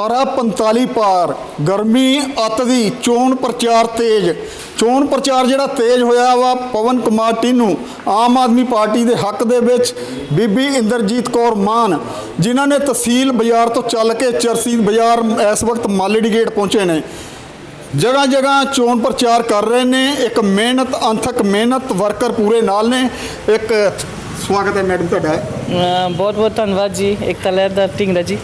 ਪਾਰਾ 45 ਪਾਰ, ਗਰਮੀ, ਅੱਤ ਦੀ ਚੋਣ ਪ੍ਰਚਾਰ ਤੇਜ਼। ਚੋਣ ਪ੍ਰਚਾਰ ਜਿਹੜਾ ਤੇਜ਼ ਹੋਇਆ ਵਾ, ਪਵਨ ਕੁਮਾਰ ਟੀਨੂ ਆਮ ਆਦਮੀ ਪਾਰਟੀ ਦੇ ਹੱਕ ਦੇ ਵਿੱਚ ਬੀਬੀ ਇੰਦਰਜੀਤ ਕੌਰ ਮਾਨ, ਜਿਨ੍ਹਾਂ ਨੇ ਤਹਿਸੀਲ ਬਾਜ਼ਾਰ ਤੋਂ ਚੱਲ ਕੇ ਚਰਸੀ ਬਾਜ਼ਾਰ ਇਸ ਵਕਤ ਮਾਲੇਡੀ ਗੇਟ ਪਹੁੰਚੇ ਨੇ। ਜਗ੍ਹਾ ਜਗ੍ਹਾ ਚੋਣ ਪ੍ਰਚਾਰ ਕਰ ਰਹੇ ਨੇ, ਇੱਕ ਮਿਹਨਤ, ਅੰਥਕ ਮਿਹਨਤ ਵਰਕਰ ਪੂਰੇ ਨਾਲ ਨੇ, ਇੱਕ ਸਵਾਗਤ ਹੈ ਮੈਡਮ ਤੁਹਾਡਾ। ਬਹੁਤ ਬਹੁਤ ਧੰਨਵਾਦ ਜੀ ਏਕਤਾ ਲਹਿਰ ਦਾ ਢਿੰਗਰਾ ਜੀ।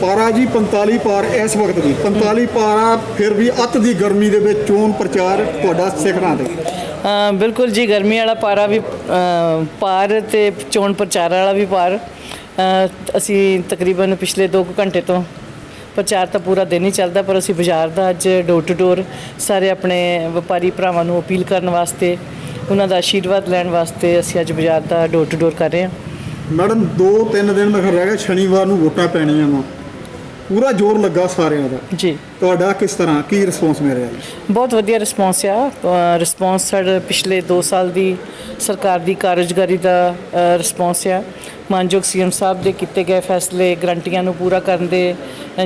ਪਾਰਾ ਜੀ 45 ਪਾਰ ਇਸ ਵਕਤ ਵੀ 45 ਪਾਰਾ ਫਿਰ ਵੀ ਅੱਤ ਦੀ ਗਰਮੀ ਦੇ ਵਿੱਚ ਚੋਣ ਪ੍ਰਚਾਰ ਤੁਹਾਡਾ ਸਿਖਰਾਂ ਤੇ। ਅ, ਬਿਲਕੁਲ ਜੀ ਗਰਮੀ ਵਾਲਾ ਪਾਰਾ ਵੀ ਅ, ਪਾਰ ਤੇ ਚੋਣ ਪ੍ਰਚਾਰ ਵਾਲਾ ਵੀ ਪਾਰ। ਅ, ਅਸੀਂ ਤਕਰੀਬਨ ਪਿਛਲੇ 2 ਘੰਟੇ ਤੋਂ ਪ੍ਰਚਾਰ ਤਾਂ ਪੂਰਾ ਦਿਨ ਹੀ ਚੱਲਦਾ ਪਰ ਅਸੀਂ ਬਾਜ਼ਾਰ ਦਾ ਅੱਜ ਡੋਰ ਟੂ ਡੋਰ ਸਾਰੇ ਆਪਣੇ ਵਪਾਰੀ ਭਰਾਵਾਂ ਨੂੰ ਅਪੀਲ ਕਰਨ ਵਾਸਤੇ ਉਹਨਾਂ ਦਾ ਆਸ਼ੀਰਵਾਦ ਲੈਣ ਵਾਸਤੇ ਅਸੀਂ ਅੱਜ ਬਾਜ਼ਾਰ ਦਾ ਡੋਰ ਟੂ ਡੋਰ ਕਰ ਰਹੇ ਹਾਂ। ਮੈਡਮ 2-3 ਦਿਨ ਮੈਂ ਰਹਿ ਗਿਆ ਸ਼ਨੀਵਾਰ ਨੂੰ ਵੋਟਾਂ ਪੈਣੀਆਂ ਵਾ। ਪੂਰਾ ਜ਼ੋਰ ਲੱਗਾ ਸਾਰਿਆਂ ਦਾ। ਜੀ। ਤੁਹਾਡਾ ਕਿਸ ਤਰ੍ਹਾਂ? ਕੀ ਰਿਸਪੌਂਸ ਮਿਲ ਰਿਹਾ ਬਹੁਤ ਵਧੀਆ ਰਿਸਪੌਂਸ ਆ। ਰਿਸਪੌਂਸ ਸਾਡੇ ਪਿਛਲੇ 2 ਸਾਲ ਦੀ ਸਰਕਾਰ ਦੀ ਕਾਰਜਕਾਰੀ ਦਾ ਰਿਸਪੌਂਸ ਆ। ਮਾਨਯੋਗ ਸੀਐਮ ਸਾਹਿਬ ਦੇ ਕੀਤੇ ਗਏ ਫੈਸਲੇ ਗਰੰਟੀਆਂ ਨੂੰ ਪੂਰਾ ਕਰਨ ਦੇ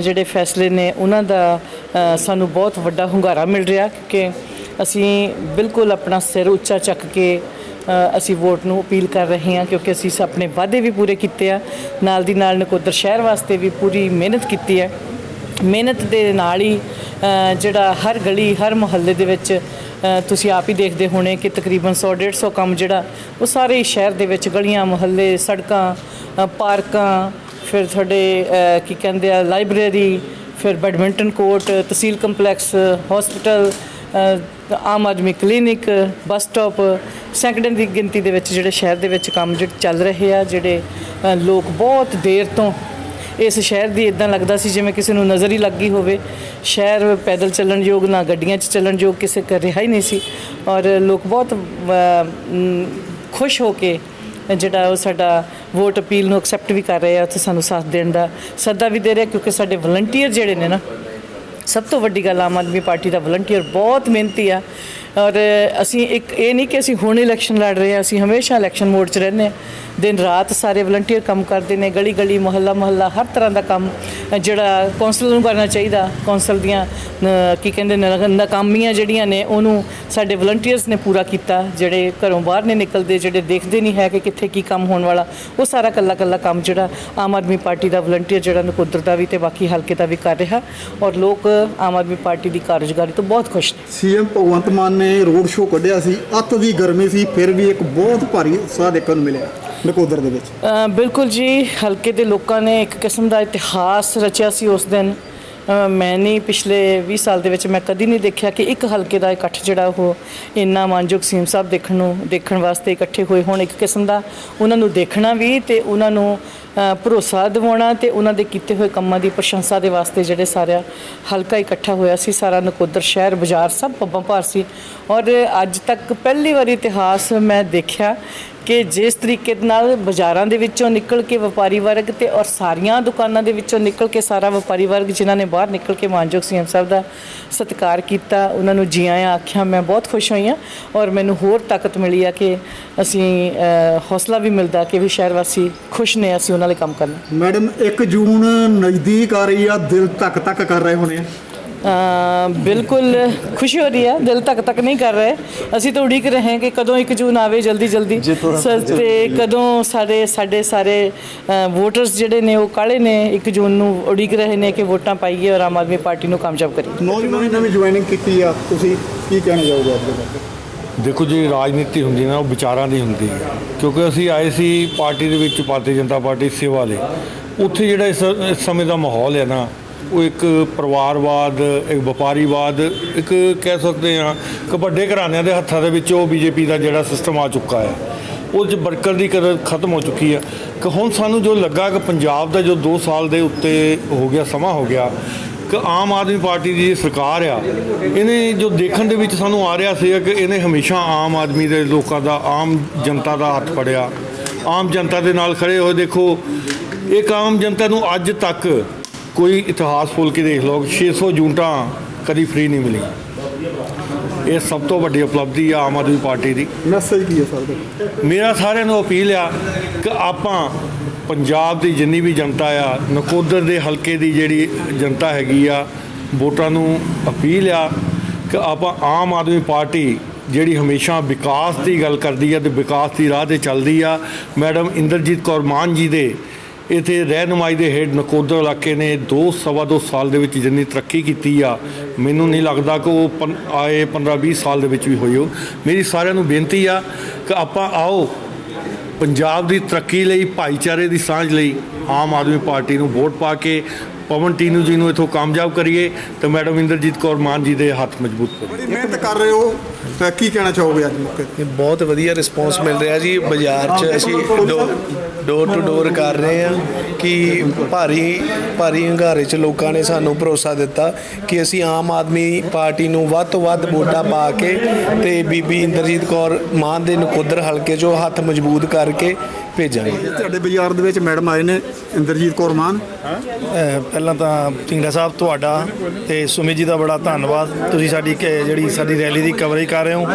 ਜਿਹੜੇ ਫੈਸਲੇ ਨੇ ਉਹਨਾਂ ਦਾ ਸਾਨੂੰ ਬਹੁਤ ਵੱਡਾ ਹੁੰਗਾਰਾ ਮਿਲ ਰਿਹਾ ਕਿ ਅਸੀਂ ਬਿਲਕੁਲ ਆਪਣਾ ਸਿਰ ਉੱਚਾ ਚੱਕ ਕੇ ਅਸੀਂ ਵੋਟ ਨੂੰ ਅਪੀਲ ਕਰ ਰਹੇ ਹਾਂ ਕਿਉਂਕਿ ਅਸੀਂ ਆਪਣੇ ਵਾਅਦੇ ਵੀ ਪੂਰੇ ਕੀਤੇ ਆ। ਨਾਲ ਦੀ ਨਾਲ ਨਕੋਦਰ ਸ਼ਹਿਰ ਵਾਸਤੇ ਵੀ ਪੂਰੀ ਮਿਹਨਤ ਕੀਤੀ ਹੈ। ਮਿਹਨਤ ਦੇ ਨਾਲ ਹੀ ਜਿਹੜਾ ਹਰ ਗਲੀ, ਹਰ ਮੁਹੱਲੇ ਦੇ ਵਿੱਚ ਤੁਸੀਂ ਆਪ ਹੀ ਦੇਖਦੇ ਹੋਣੇ ਕਿ ਤਕਰੀਬਨ 100 150 ਕੰਮ ਜਿਹੜਾ ਉਹ ਸਾਰੇ ਹੀ ਸ਼ਹਿਰ ਦੇ ਵਿੱਚ ਗਲੀਆਂ, ਮੁਹੱਲੇ, ਸੜਕਾਂ ਪਾਰਕਾਂ, ਫਿਰ ਤੁਹਾਡੇ ਕੀ ਕਹਿੰਦੇ ਆ, ਲਾਇਬ੍ਰੇਰੀ, ਫਿਰ badminton court, tehsil complex, hospital Aam Aadmi clinic, bus stop, ਸੈਂਕੜੇ ਦੀ ਗਿਣਤੀ ਦੇ ਵਿੱਚ ਜਿਹੜੇ ਸ਼ਹਿਰ ਦੇ ਵਿੱਚ ਕੰਮ ਜਿਹੜੇ ਚੱਲ ਰਹੇ ਆ, ਜਿਹੜੇ ਲੋਕ ਬਹੁਤ ਦੇਰ ਤੋਂ ਇਸ ਸ਼ਹਿਰ ਦੀ ਇਦਾਂ ਲੱਗਦਾ ਸੀ ਜਿਵੇਂ ਕਿਸੇ ਨੂੰ ਨਜ਼ਰ ਹੀ ਲੱਗੀ ਹੋਵੇ। ਸ਼ਹਿਰ ਪੈਦਲ ਚੱਲਣ ਯੋਗ ਨਾ ਗੱਡੀਆਂ 'ਚ ਚੱਲਣ ਯੋਗ ਕਿਸੇ ਕਰ ਰਿਹਾ ਹੀ ਨਹੀਂ ਸੀ। ਔਰ ਲੋਕ ਬਹੁਤ ਖੁਸ਼ ਹੋ ਕੇ ਜਿਹੜਾ ਉਹ ਸਾਡਾ ਵੋਟ ਅਪੀਲ ਨੂੰ ਐਕਸੈਪਟ ਵੀ ਕਰ ਰਹੇ ਆ ਤੇ ਸਾਨੂੰ ਸਾਥ ਦੇਣ ਦਾ ਸੱਦਾ ਵੀ ਦੇ ਰਹੇ ਕਿਉਂਕਿ ਸਾਡੇ ਵਲੰਟੀਅਰ ਜਿਹੜੇ ਨੇ ਨਾ ਸਭ ਤੋਂ ਵੱਡੀ ਗੱਲ ਆਮ ਆਦਮੀ ਪਾਰਟੀ ਦਾ ਵਲੰਟੀਅਰ ਬਹੁਤ ਮਿਹਨਤੀ ਆ। ਔਰ ਅਸੀਂ ਇੱਕ ਇਹ ਨਹੀਂ ਕਿ ਅਸੀਂ ਹੁਣ ਇਲੈਕਸ਼ਨ ਲੜ ਰਹੇ ਹਾਂ, ਅਸੀਂ ਹਮੇਸ਼ਾ ਇਲੈਕਸ਼ਨ ਮੋਡ 'ਚ ਰਹਿੰਦੇ ਹਾਂ। ਦਿਨ ਰਾਤ ਸਾਰੇ ਵਲੰਟੀਅਰ ਕੰਮ ਕਰਦੇ ਨੇ ਗਲੀ ਗਲੀ ਮੁਹੱਲਾ ਮੁਹੱਲਾ, ਹਰ ਤਰ੍ਹਾਂ ਦਾ ਕੰਮ ਜਿਹੜਾ ਕੌਂਸਲ ਨੂੰ ਕਰਨਾ ਚਾਹੀਦਾ। ਕੌਂਸਲ ਦੀਆਂ ਕੀ ਕਹਿੰਦੇ ਨਾਕਾਮੀਆਂ ਜਿਹੜੀਆਂ ਨੇ, ਉਹਨੂੰ ਸਾਡੇ ਵਲੰਟੀਅਰਸ ਨੇ ਪੂਰਾ ਕੀਤਾ। ਜਿਹੜੇ ਘਰੋਂ ਬਾਹਰ ਨਹੀਂ ਨਿਕਲਦੇ, ਜਿਹੜੇ ਦੇਖਦੇ ਨਹੀਂ ਹੈ ਕਿ ਕਿੱਥੇ ਕੀ ਕੰਮ ਹੋਣ ਵਾਲਾ, ਉਹ ਸਾਰਾ ਕੱਲਾ ਕੱਲਾ ਕੰਮ ਜਿਹੜਾ ਆਮ ਆਦਮੀ ਪਾਰਟੀ ਦਾ ਵਲੰਟੀਅਰ ਜਿਹੜਾ ਨਕੋਦਰ ਦਾ ਵੀ ਤੇ ਬਾਕੀ ਹਲਕੇ ਦਾ ਵੀ ਕਰ ਰਿਹਾ। ਔਰ ਲੋਕ ਆਮ ਆਦਮੀ ਪਾਰਟੀ ਦੀ ਕਾਰਜਕਾਰੀ ਤੋਂ ਬਹੁਤ ਖੁਸ਼ ਨੇ। ਸੀਐਮ ਭਗਵੰਤ ਮਾਨ ਨੇ ਰੋਡ ਸ਼ੋਅ ਕੱਢਿਆ ਸੀ ਅੱਤ ਦੀ ਗਰਮੀ ਸੀ ਫਿਰ ਵੀ ਇੱਕ ਬਹੁਤ ਭਾਰੀ ਉਤਸ਼ਾਹ ਦੇਖਣ ਨੂੰ ਮਿਲਿਆ ਨਕੋਦਰ ਦੇ ਵਿੱਚ। ਅ, ਬਿਲਕੁਲ ਜੀ ਹਲਕੇ ਦੇ ਲੋਕਾਂ ਨੇ ਇੱਕ ਕਿਸਮ ਦਾ ਇਤਿਹਾਸ ਰਚਿਆ ਸੀ ਉਸ ਦਿਨ। ਮੈਂ ਨਹੀਂ ਪਿਛਲੇ 20 ਸਾਲ ਦੇ ਵਿੱਚ ਮੈਂ ਕਦੀ ਨਹੀਂ ਦੇਖਿਆ ਕਿ ਇੱਕ ਹਲਕੇ ਦਾ ਇਕੱਠ ਜਿਹੜਾ ਉਹ ਇੰਨਾ ਮਾਨਯੋਗ ਸੀਮ ਸਾਹਿਬ ਦੇਖਣ ਨੂੰ, ਦੇਖਣ ਵਾਸਤੇ ਇਕੱਠੇ ਹੋਏ ਹੋਣ ਇੱਕ ਕਿਸਮ ਦਾ। ਉਹਨਾਂ ਨੂੰ ਦੇਖਣਾ ਵੀ ਤੇ ਉਹਨਾਂ ਨੂੰ ਭਰੋਸਾ ਦਿਵਾਉਣਾ ਤੇ ਉਹਨਾਂ ਦੇ ਕੀਤੇ ਹੋਏ ਕੰਮਾਂ ਦੀ ਪ੍ਰਸ਼ੰਸਾ ਦੇ ਵਾਸਤੇ ਜਿਹੜੇ ਸਾਰਾ ਹਲਕਾ ਇਕੱਠਾ ਹੋਇਆ ਸੀ, ਸਾਰਾ ਨਕੋਦਰ ਸ਼ਹਿਰ, ਬਾਜ਼ਾਰ ਸਭ ਪੱਬਾਂ ਭਾਰ ਸੀ। ਔਰ ਅੱਜ ਤੱਕ ਪਹਿਲੀ ਵਾਰੀ ਇਤਿਹਾਸ ਮੈਂ ਦੇਖਿਆ ਕਿ ਜਿਸ ਤਰੀਕੇ ਦੇ ਨਾਲ ਬਾਜ਼ਾਰਾਂ ਦੇ ਵਿੱਚੋਂ ਨਿਕਲ ਕੇ ਵਪਾਰੀ ਵਰਗ ਤੇ ਔਰ ਸਾਰੀਆਂ ਦੁਕਾਨਾਂ ਦੇ ਵਿੱਚੋਂ ਨਿਕਲ ਕੇ ਸਾਰਾ ਵਪਾਰੀ ਵਰਗ ਜਿਨ੍ਹਾਂ ਨੇ ਬਾਹਰ ਨਿਕਲ ਕੇ ਮਾਨਯੋਗ ਸੀਐਮ ਸਾਹਿਬ ਦਾ ਸਤਿਕਾਰ ਕੀਤਾ, ਉਹਨਾਂ ਨੂੰ ਜੀ ਆਇਆਂ ਆਖਿਆ, ਮੈਂ ਬਹੁਤ ਖੁਸ਼ ਹੋਈ ਹਾਂ ਔਰ ਮੈਨੂੰ ਹੋਰ ਤਾਕਤ ਮਿਲੀ ਆ ਕਿ ਅਸੀਂ ਹੌਸਲਾ ਵੀ ਮਿਲਦਾ ਕਿ ਵੀ ਸ਼ਹਿਰ ਵਾਸੀ ਖੁਸ਼ ਨੇ, ਅਸੀਂ ਉਹਨਾਂ ਲਈ ਕੰਮ ਕਰਨਾ। ਮੈਡਮ 1 ਜੂਨ ਨਜ਼ਦੀਕ ਆ ਰਹੀ ਆ, ਦਿਲ ਤੱਕ ਤੱਕ ਕਰ ਰਹੇ ਹੋਣੇ ਬਿਲਕੁਲ ਖੁਸ਼ੀ ਹੋ ਰਹੀ ਹੈ ਦਿਲ ਤੱਕ ਤੱਕ ਨਹੀਂ ਕਰ ਰਹੇ। ਅਸੀਂ ਤਾਂ ਉਡੀਕ ਰਹੇ ਹਾਂ ਕਿ ਕਦੋਂ 1 ਜੂਨ ਆਵੇ ਜਲਦੀ ਜਲਦੀ। ਤੇ ਕਦੋਂ ਸਾਡੇ ਸਾਡੇ ਸਾਰੇ ਵੋਟਰਸ ਜਿਹੜੇ ਨੇ ਉਹ ਕਾਲੇ ਨੇ 1 ਜੂਨ ਨੂੰ ਉਡੀਕ ਰਹੇ ਨੇ ਕਿ ਵੋਟਾਂ ਪਾਈਏ ਔਰ ਆਮ ਆਦਮੀ ਪਾਰਟੀ ਨੂੰ ਕਾਮਯਾਬ ਕਰੀਏ। ਨੌਜਵਾਨੀ ਨਵੀਂ ਜੁਆਇਨਿੰਗ ਕੀਤੀ ਆ ਤੁਸੀਂ ਕੀ ਕਹਿਣਾ ਚਾਹੋਗੇ ਅੱਜ ਦੇ ਬਾਰੇ? ਦੇਖੋ ਜੀ ਰਾਜਨੀਤੀ ਹੁੰਦੀ ਨਾ ਉਹ ਵਿਚਾਰਾਂ ਦੀ ਹੁੰਦੀ ਹੈ। ਕਿਉਂਕਿ ਅਸੀਂ ਆਏ ਸੀ ਪਾਰਟੀ ਦੇ ਵਿੱਚ ਭਾਰਤੀ ਜਨਤਾ ਪਾਰਟੀ ਸੇਵਾ ਲਈ। ਉੱਥੇ ਜਿਹੜਾ ਇਸ ਸਮੇਂ ਦਾ ਮਾਹੌਲ ਹੈ ਨਾ ਉਹ ਇੱਕ ਪਰਿਵਾਰਵਾਦ, ਇੱਕ ਵਪਾਰੀਵਾਦ, ਇੱਕ ਕਹਿ ਸਕਦੇ ਹਾਂ ਕਿ ਵੱਡੇ ਘਰਾਣਿਆਂ ਦੇ ਹੱਥਾਂ ਦੇ ਵਿੱਚ ਉਹ ਬੀਜੇਪੀ ਦਾ ਜਿਹੜਾ ਸਿਸਟਮ ਆ ਚੁੱਕਾ ਹੈ। ਉਹ 'ਚ ਵਰਕਰ ਦੀ ਕਦਰ ਖਤਮ ਹੋ ਚੁੱਕੀ ਆ ਕਿ ਹੁਣ ਸਾਨੂੰ ਜੋ ਲੱਗਾ ਕਿ ਪੰਜਾਬ ਦਾ ਜੋ 2 ਸਾਲ ਦੇ ਉੱਤੇ ਹੋ ਗਿਆ, ਸਮਾਂ ਹੋ ਗਿਆ, ਕਿ ਆਮ ਆਦਮੀ ਪਾਰਟੀ ਦੀ ਸਰਕਾਰ ਆ, ਇਹਨੇ ਜੋ ਦੇਖਣ ਦੇ ਵਿੱਚ ਸਾਨੂੰ ਆ ਰਿਹਾ ਸੀ ਕਿ ਇਹਨੇ ਹਮੇਸ਼ਾ ਆਮ ਆਦਮੀ ਦੇ ਲੋਕਾਂ ਦਾ, ਆਮ ਜਨਤਾ ਦਾ ਹੱਥ ਫੜਿਆ। ਆਮ ਜਨਤਾ ਦੇ ਨਾਲ ਖੜੇ ਹੋਏ ਦੇਖੋ, ਇੱਕ ਆਮ ਜਨਤਾ ਨੂੰ ਅੱਜ ਤੱਕ ਕੋਈ ਇਤਿਹਾਸ ਫੋਲ ਕੇ ਦੇਖ ਲਓ 600 ਯੂਨਿਟਾਂ ਕਦੀ ਫ੍ਰੀ ਨਹੀਂ ਮਿਲੀ ਇਹ ਸਭ ਤੋਂ ਵੱਡੀ ਉਪਲਬਧੀ ਆ ਆਮ ਆਦਮੀ ਪਾਰਟੀ ਦੀ। ਮੈਸੇਜ ਕੀ ਹੈ ਸਰ ਮੇਰਾ ਸਾਰਿਆਂ ਨੂੰ ਅਪੀਲ ਆ ਕਿ ਆਪਾਂ ਪੰਜਾਬ ਦੀ ਜਿੰਨੀ ਵੀ ਜਨਤਾ ਆ ਨਕੋਦਰ ਦੇ ਹਲਕੇ ਦੀ ਜਿਹੜੀ ਜਨਤਾ ਹੈਗੀ ਆ ਵੋਟਰਾਂ ਨੂੰ ਅਪੀਲ ਆ ਕਿ ਆਪਾਂ ਆਮ ਆਦਮੀ ਪਾਰਟੀ ਜਿਹੜੀ ਹਮੇਸ਼ਾ ਵਿਕਾਸ ਦੀ ਗੱਲ ਕਰਦੀ ਆ ਤੇ ਵਿਕਾਸ ਦੀ ਰਾਹ ਤੇ ਚੱਲਦੀ ਆ ਮੈਡਮ ਇੰਦਰਜੀਤ ਕੌਰ ਮਾਨ ਜੀ ਦੇ ਇਥੇ ਰਹਿਨੁਮਾਈ ਦੇ ਹੇਠ ਨਕੋਦਰ ਇਲਾਕੇ ਨੇ ਦੋ ਸਵਾ ਦੋ ਸਾਲ ਦੇ ਵਿੱਚ ਜਿੰਨੀ ਤਰੱਕੀ ਕੀਤੀ ਆ, ਮੈਨੂੰ ਨਹੀਂ ਲੱਗਦਾ ਕਿ ਉਹ ਪੰ- ਆਏ 15 20 ਸਾਲ ਦੇ ਵਿੱਚ ਵੀ ਹੋਈ ਹੋ ਮੇਰੀ ਸਾਰਿਆਂ ਨੂੰ ਬੇਨਤੀ ਆ ਕਿ ਆਪਾਂ ਆਓ, ਪੰਜਾਬ ਦੀ ਤਰੱਕੀ ਲਈ, ਭਾਈਚਾਰੇ ਦੀ ਸਾਂਝ ਲਈ ਆਮ ਆਦਮੀ ਪਾਰਟੀ ਨੂੰ ਵੋਟ ਪਾ ਕੇ ਪਵਨ ਟੀਨੂ ਜੀ ਨੂੰ ਇਥੋਂ ਕਾਮਯਾਬ ਕਰੀਏ ਤੇ ਮੈਡਮ ਇੰਦਰਜੀਤ ਕੌਰ ਮਾਨ ਜੀ ਦੇ ਹੱਥ ਮਜ਼ਬੂਤ ਕਰੀਏ। ਬੜੀ ਮਿਹਨਤ ਕਰ ਰਹੇ ਹੋ। ਤਾਂ ਕੀ ਕਹਿਣਾ ਚਾਹੋਗੇ ਅੱਜ ਮੌਕੇ ਤੇ? ਇਹ ਬਹੁਤ ਵਧੀਆ ਰਿਸਪੌਂਸ ਮਿਲ ਰਿਹਾ ਜੀ। ਬਾਜ਼ਾਰ 'ਚ ਅਸੀਂ ਡੋਰ ਟੂ ਡੋਰ ਕਰ ਰਹੇ ਹਾਂ ਕਿ ਭਾਰੀ ਭਾਰੀ ਹੰਗਾਰੇ 'ਚ ਲੋਕਾਂ ਨੇ ਸਾਨੂੰ ਭਰੋਸਾ ਦਿੱਤਾ ਕਿ ਅਸੀਂ ਆਮ ਆਦਮੀ ਪਾਰਟੀ ਨੂੰ ਵੱਧ ਤੋਂ ਵੱਧ ਵੋਟਾਂ ਪਾ ਕੇ ਤੇ ਬੀਬੀ ਇੰਦਰਜੀਤ ਕੌਰ ਮਾਨ ਦੇ ਨਕੋਦਰ ਹਲਕੇ 'ਚੋਂ ਹੱਥ ਮਜ਼ਬੂਤ ਕਰਕੇ ਭੇਜਾਂਗੇ। ਤੁਹਾਡੇ ਬਾਜ਼ਾਰ ਦੇ ਵਿੱਚ ਮੈਡਮ ਆਏ ਨੇ ਇੰਦਰਜੀਤ ਕੌਰ ਮਾਨ। ਪਹਿਲਾਂ ਤਾਂ ਢਿੰਗੜਾ ਸਾਹਿਬ ਤੁਹਾਡਾ ਤੇ ਸੁਮਿਤ ਜੀ ਦਾ ਬੜਾ ਧੰਨਵਾਦ। ਤੁਸੀਂ ਸਾਡੀ ਕ- ਜਿਹੜੀ ਸਾਡੀ ਰੈਲੀ ਦੀ ਕਵਰੇਜ ਕਰ ਰਹੇ ਹੋ।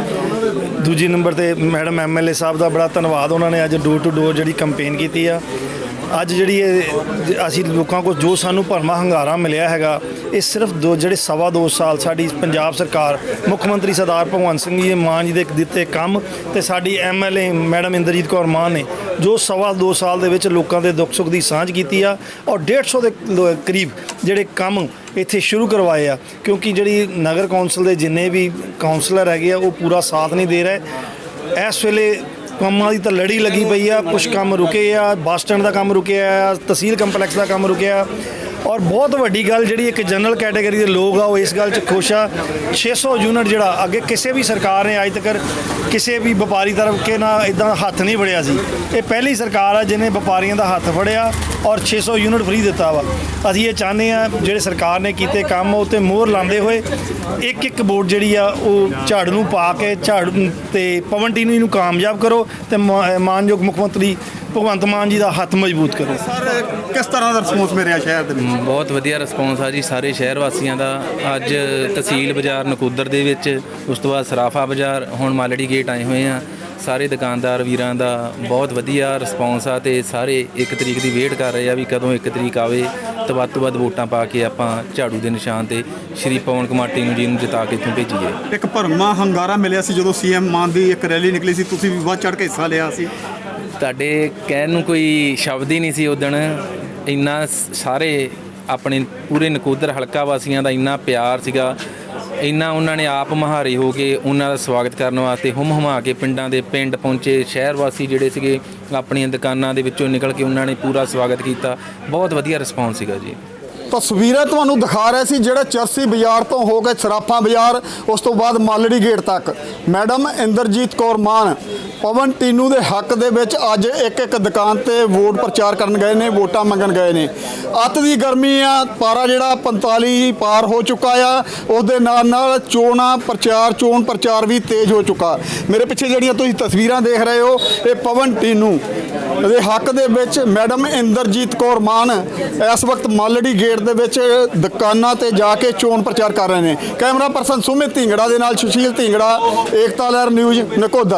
ਦੂਜੀ ਨੰਬਰ ਤੇ ਮੈਡਮ ਐਮਐਲਏ ਸਾਹਿਬ ਦਾ ਬੜਾ ਧੰਨਵਾਦ। ਉਹਨਾਂ ਨੇ ਅੱਜ ਡੋਰ ਟੂ ਡੋਰ ਜਿਹੜੀ ਕੰਪੇਨ ਕੀਤੀ ਆ। ਅੱਜ ਜਿਹੜੀ ਇਹ ਅਸੀਂ ਲੋਕਾਂ ਕੋਲ ਜੋ ਸਾਨੂੰ ਭਰਮਾ ਹੰਗਾਰਾ ਮਿਲਿਆ ਹੈਗਾ, ਇਹ ਸਿਰਫ ਦੋ ਜਿਹੜੇ ਸਵਾ ਦੋ ਸਾਲ ਸਾਡੀ ਪੰਜਾਬ ਸਰਕਾਰ, ਮੁੱਖ ਮੰਤਰੀ ਸਰਦਾਰ ਭਗਵੰਤ ਸਿੰਘ ਜੀ ਮਾਨ ਜੀ ਦੇ ਦਿੱਤੇ ਕੰਮ ਤੇ ਸਾਡੀ ਐਮਐਲਏ ਮੈਡਮ ਇੰਦਰਜੀਤ ਕੌਰ ਮਾਨ ਨੇ ਜੋ ਸਵਾ ਦੋ ਸਾਲ ਦੇ ਵਿੱਚ ਲੋਕਾਂ ਦੇ ਦੁੱਖ ਸੁੱਖ ਦੀ ਸਾਂਝ ਕੀਤੀ ਆ ਔਰ 150 ਦੇ ਕਰੀਬ ਜਿਹੜੇ ਕੰਮ ਇੱਥੇ ਸ਼ੁਰੂ ਕਰਵਾਏ ਆ, ਕਿਉਂਕਿ ਜਿਹੜੀ ਨਗਰ ਕੌਂਸਲ ਦੇ ਜਿੰਨੇ ਵੀ ਕਾਉਂਸਲਰ ਹੈਗੇ ਆ, ਉਹ ਪੂਰਾ ਸਾਥ ਨਹੀਂ ਦੇ ਰਹੇ। ਇਸ ਵੇਲੇ ਕੰਮਾਂ ਦੀ ਤਾਂ ਲੜੀ ਲੱਗੀ ਪਈ ਆ ਕੁਝ ਕੰਮ ਰੁਕੇ ਆ, ਬੱਸ ਸਟੈਂਡ ਦਾ ਕੰਮ ਰੁਕਿਆ ਆ, ਤਹਿਸੀਲ ਕੰਪਲੈਕਸ ਦਾ ਕੰਮ ਰੁਕਿਆ। ਔਰ ਬਹੁਤ ਵੱਡੀ ਗੱਲ ਜਿਹੜੀ ਇੱਕ ਜਨਰਲ ਕੈਟਾਗਰੀ ਦੇ ਲੋਕ ਆ, ਉਹ ਇਸ ਗੱਲ 'ਚ ਖੁਸ਼ ਆ। 600 ਯੂਨਿਟ ਜਿਹੜਾ, ਅੱਗੇ ਕਿਸੇ ਵੀ ਸਰਕਾਰ ਨੇ ਅੱਜ ਤੱਕ ਕਿਸੇ ਵੀ ਵਪਾਰੀ ਤਰਫ ਕੇ ਨਾ ਇਦਾਂ ਹੱਥ ਨਹੀਂ ਫੜਿਆ ਸੀ। ਇਹ ਪਹਿਲੀ ਸਰਕਾਰ ਆ ਜਿਹਨੇ ਵਪਾਰੀਆਂ ਦਾ ਹੱਥ ਫੜਿਆ ਔਰ 600 ਯੂਨਿਟ ਫ੍ਰੀ ਦਿੱਤਾ ਵਾ। ਅਸੀਂ ਇਹ ਚਾਹੁੰਦੇ ਆ ਜਿਹੜੇ ਸਰਕਾਰ ਨੇ ਕੀਤੇ ਕੰਮ, ਉਹ ਤੇ ਮੋਹਰ ਲਾਉਂਦੇ ਹੋਏ ਇੱਕ ਇੱਕ ਬੋਰਡ ਜਿਹੜੀ ਆ, ਉਹ ਝਾੜੂ ਨੂੰ ਪਾ ਕੇ, ਝਾੜੂ ਤੇ ਪਵਨ ਟੀਨੂ ਨੂੰ ਕਾਮਯਾਬ ਕਰੋ ਤੇ ਮਾ- ਮਾਨਯੋਗ ਮੁੱਖ ਮੰਤਰੀ ਭਗਵੰਤ ਮਾਨ ਜੀ ਦਾ ਹੱਥ ਮਜ਼ਬੂਤ ਕਰੋ। ਸਰ, ਕਿਸ ਤਰ੍ਹਾਂ ਦਾ ਰਿਸਪੌਂਸ ਮਿਲਿਆ ਸ਼ਹਿਰ ਦੇ ਵਿੱਚ? ਬਹੁਤ ਵਧੀਆ ਰਿਸਪੌਂਸ ਆ ਜੀ ਸਾਰੇ ਸ਼ਹਿਰ ਵਾਸੀਆਂ ਦਾ। ਅੱਜ ਤਹਿਸੀਲ ਬਾਜ਼ਾਰ ਨਕੂਦਰ ਦੇ ਵਿੱਚ ਉਸ ਤੋਂ ਬਾਅਦ ਸਰਾਫਾ ਬਾਜ਼ਾਰ ਹੁਣ ਮਾਲੜੀ ਗੇਟ ਆਏ ਹੋਏ ਆ। ਸਾਰੇ ਦੁਕਾਨਦਾਰ ਵੀਰਾਂ ਦਾ ਬਹੁਤ ਵਧੀਆ ਰਿਸਪੌਂਸ ਆ ਤੇ ਸਾਰੇ 1 ਤਰੀਕ ਦੀ ਵੇਟ ਕਰ ਰਹੇ ਆ ਵੀ ਕਦੋਂ 1 ਤਰੀਕ ਆਵੇ ਤੇ ਵੱਧ ਤੋਂ ਵੱਧ ਵੋਟਾਂ ਪਾ ਕੇ ਆਪਾਂ ਝਾੜੂ ਦੇ ਨਿਸ਼ਾਨ ਤੇ ਸ਼੍ਰੀ ਪਵਨ ਕੁਮਾਰ ਟੀਨੂ ਜੀ ਨੂੰ ਜਿਤਾ ਕੇ ਇੱਥੋਂ ਭੇਜੀਏ। ਇੱਕ ਭਰਮਾ ਹੰਗਾਰਾ ਮਿਲਿਆ ਸੀ ਜਦੋਂ ਸੀਐਮ ਮਾਨ ਦੀ ਇੱਕ ਰੈਲੀ ਨਿਕਲੀ ਸੀ ਤੁਸੀਂ ਵੀ ਵੱਧ ਚੜ ਕੇ ਹਿੱਸਾ ਲਿਆ ਸੀ। ਤੁਹਾਡੇ ਕਹਿਣ ਨੂੰ ਕੋਈ ਸ਼ਬਦ ਹੀ ਨਹੀਂ ਸੀ ਉਦਣ ਇੰਨਾ ਸ- ਸਾਰੇ ਆਪਣੇ ਪੂਰੇ ਨਕੋਦਰ ਹਲਕਾ ਵਾਸੀਆਂ ਦਾ ਇੰਨਾ ਪਿਆਰ ਸੀਗਾ, ਇੰਨਾ ਉਹਨਾਂ ਨੇ ਆਪ ਮਹਾਰੇ ਹੋ ਕੇ ਉਹਨਾਂ ਦਾ ਸਵਾਗਤ ਕਰਨ ਵਾਸਤੇ ਹੁਮ ਹੁਮਾ ਕੇ ਪਿੰਡਾਂ ਦੇ ਪਿੰਡ ਪਹੁੰਚੇ ਸ਼ਹਿਰ ਵਾਸੀ ਜਿਹੜੇ ਸੀਗੇ, ਆਪਣੀਆਂ ਦੁਕਾਨਾਂ ਦੇ ਵਿੱਚੋਂ ਨਿਕਲ ਕੇ ਉਹਨਾਂ ਨੇ ਪੂਰਾ ਸਵਾਗਤ ਕੀਤਾ। ਬਹੁਤ ਵਧੀਆ ਰਿਸਪੌਂਸ ਸੀਗਾ ਜੀ। ਤਸਵੀਰਾਂ ਤੁਹਾਨੂੰ ਦਿਖਾ ਰਿਹਾ ਸੀ ਜਿਹੜਾ ਚਰਸੀ ਬਾਜ਼ਾਰ ਤੋਂ ਹੋ ਕੇ ਸਰਾਫਾ ਬਾਜ਼ਾਰ, ਉਸ ਤੋਂ ਬਾਅਦ ਮਾਲੜੀ ਗੇਟ ਤੱਕ। ਮੈਡਮ ਇੰਦਰਜੀਤ ਕੌਰ ਮਾਨ, ਪਵਨ ਟੀਨੂ ਦੇ ਹੱਕ ਦੇ ਵਿੱਚ ਅੱਜ ਇੱਕ ਇੱਕ ਦੁਕਾਨ ਤੇ ਵੋਟ ਪ੍ਰਚਾਰ ਕਰਨ ਗਏ ਨੇ, ਵੋਟਾਂ ਮੰਗਣ ਗਏ ਨੇ। ਅੱਤ ਦੀ ਗਰਮੀ ਆ, ਪਾਰਾ ਜਿਹੜਾ 45 ਪਾਰ ਹੋ ਚੁੱਕਾ ਆ, ਉਹਦੇ ਨਾਲ ਨਾਲ ਚੋਣਾਂ ਪ੍ਰਚਾਰ, ਚੋਣ ਪ੍ਰਚਾਰ ਵੀ ਤੇਜ਼ ਹੋ ਚੁੱਕਾ। ਮੇਰੇ ਪਿੱਛੇ ਜਿਹੜੀਆਂ ਤੁਸੀਂ ਤਸਵੀਰਾਂ ਦੇਖ ਰਹੇ ਹੋ, ਇਹ ਪਵਨ ਟੀਨੂ ਦੇ ਹੱਕ ਦੇ ਵਿੱਚ ਮੈਡਮ ਇੰਦਰਜੀਤ ਕੌਰ ਮਾਨ ਇਸ ਵਕਤ ਮਾਲੜੀ ਗੇਟ ਦੇ ਵਿੱਚ ਦੁਕਾਨਾਂ ਤੇ ਜਾ ਕੇ ਚੋਣ ਪ੍ਰਚਾਰ ਕਰ ਰਹੇ ਨੇ। ਕੈਮਰਾ ਪਰਸਨ ਸੁਮਿਤ ਢਿੰਗੜਾ ਦੇ ਨਾਲ ਸੁਸ਼ੀਲ ਢਿੰਗੜਾ ਏਕਤਾ ਲਹਿਰ ਨਿਊਜ਼ ਨਕੋਦਰ।